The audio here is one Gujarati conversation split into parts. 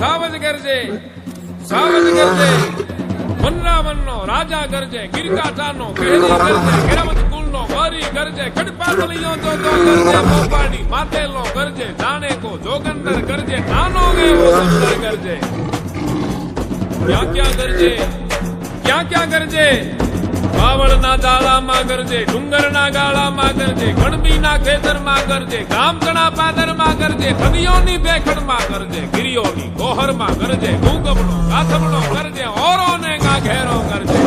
સાવજ કરજે સાવજ કરજે વનરાવનનો રાજા કરજે ગિરકાટાનો કેરી કરજે હેરામત કુળનો વારી કરજે, ખડપાતળીઓ તો તો કરજે, મોપાડી માતેલો કરજે જાણે કો જોગંદર કરજે, નાનો એવો સુંદર કરજે. ક્યાં ક્યાં કરજે? ક્યાં ક્યાં કરજે? બાવળના દાળામાં કરજે ડુંગરના ગાળામાં કરજે ગણબીના ખેતરમાં કરજે ગામકણા પાદરમાં કરજે નદીઓની ભેખડમાં કરજે ગિરિયોની ગોહરમાં કરજે ગુંગમણો ગાથમણો કરજે ઓરોને ઘેરો કરજે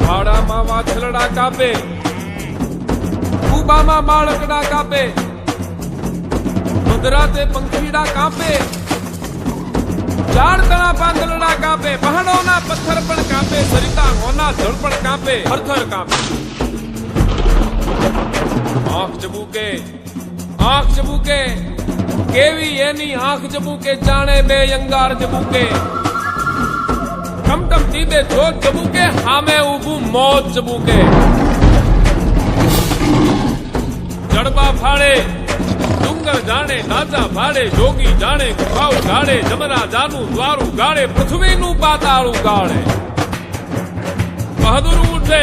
વાડામાં વાછલડા કાપે, કુબામાં બાળકડા કાપે મદરાતે પંખીડા કાપે ઝાડ તણા પાંદલડા કાપે પહાડોના પથ્થર પણ કાપે સરિતા હોના જળ પણ કાપે પથ્થર કાપે. આંખ ચબુકે આંખ ચબુકે કેવી એની આંખ ચબુકે જાણે બે અંગાર ચબુકે ટમટમ દીદે જોત ચબુકે હામે ઊભું મોત ચબુકે જડબા ફાડે ડુંગર જાણે નાચા ભાડે, જોગી જાણે, ગુફાઓ ગાળે જમરા જાનું દ્વારું ગાળે, પૃથ્વીનું પાતાળું ગાળે. બહાદુર ઉઠે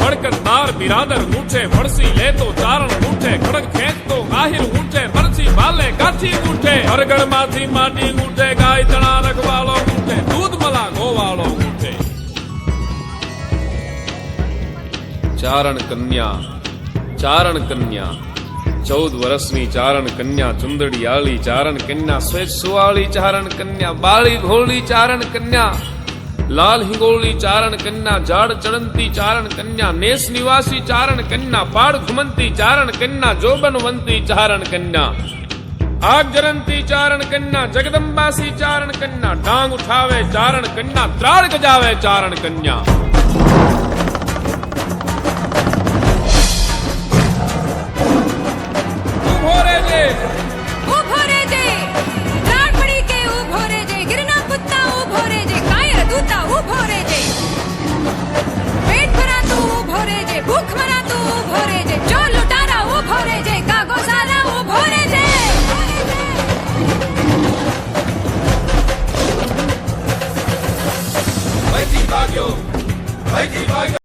વડકર તાર બિરાદર ઉઠે વળસી લેતો ચારણ ઉઠે કડક ખેંચતો આહિર ઉઠે પરસી ભાલે કાઠી ઉઠે હરગડમાંથી માટી ઉઠે, ગાય તણા રખવાળો ઉઠે, દૂધ મલા ગોવાળો ઉઠે. ચારણ કન્યા ચારણ કન્યા. ચૌદ વર્ષની ચારણ કન્યા ચુંદડી આળી ચારણ કન્યા શ્વેત સુવાળી ચારણ કન્યા બાળી ઘોળી ચારણ કન્યા લાલ હિંગોળી ચારણ કન્યા ઝાડ ચડંતી ચારણ કન્યા નેસ નિવાસી ચારણ કન્યા પાડ ઘુમંતી ચારણ કન્યા જોબનવંતી ચારણ કન્યા આગ જરંતી ચારણ કન્યા જગદંબાસી ચારણ કન્યા ડાંગ ઉઠાવે ચારણ કન્યા ત્રાળ ગજાવે ચારણ કન્યા Hay que